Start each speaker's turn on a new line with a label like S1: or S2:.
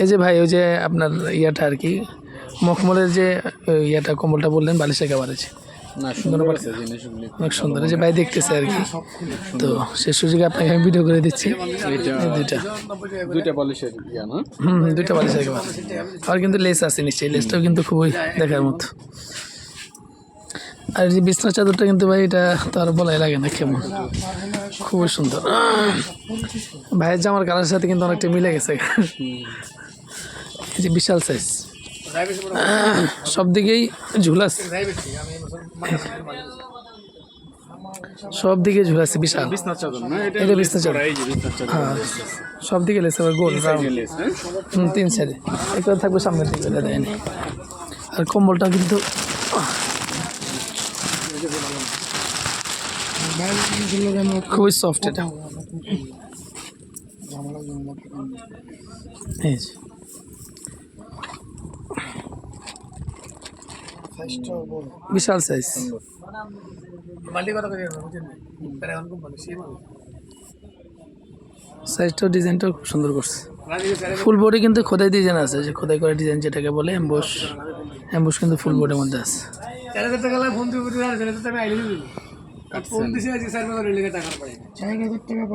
S1: এই যে ভাই ওই যে আপনার ইয়াটা আর কি মখমলের যে ইয়াটা কম্বলটা বললেন বালিশের কাবার আছে। অনেক সুন্দর। এই যে ভাই দেখতেছে আর কি। তো সে সুযোগে আপনাকে আমি ভিডিও করে দিচ্ছি। দুইটা।
S2: দুইটা। বালিশের
S1: হুম দুইটা বালিশের কাবার আর কিন্তু লেস আছে নিশ্চয়ই। লেসটাও কিন্তু খুবই দেখার মতো। আর যে বিছনার চাদরটা কিন্তু ভাই এটা তো আর বলাই লাগে না কেমন। খুবই সুন্দর। ভাইয়ের জামার কালারের সাথে কিন্তু অনেকটা মিলে গেছে। এই যে বিশাল সাইজ সব দিকেই ঝুলাস সব দিকে ঝুলাচ্ছে বিশাল।
S2: এটা
S1: চাদর। হ্যাঁ সব দিকে লেস আবার গোল? হুম, তিন সাইডে একটা থাকবে সামনের দিকে দেয়নি। আর কম্বলটা কিন্তু, খুবই সফট এটা। এই বিশাল সাইজ সাইজটাও ডিজাইনটাও খুব সুন্দর করছে। ফুল বডি কিন্তু খোদাই ডিজাইন আছে যে খোদাই করা ডিজাইন যেটাকে বলে এম্বুশ এম্বুশ কিন্তু ফুল বডির মধ্যে আছে।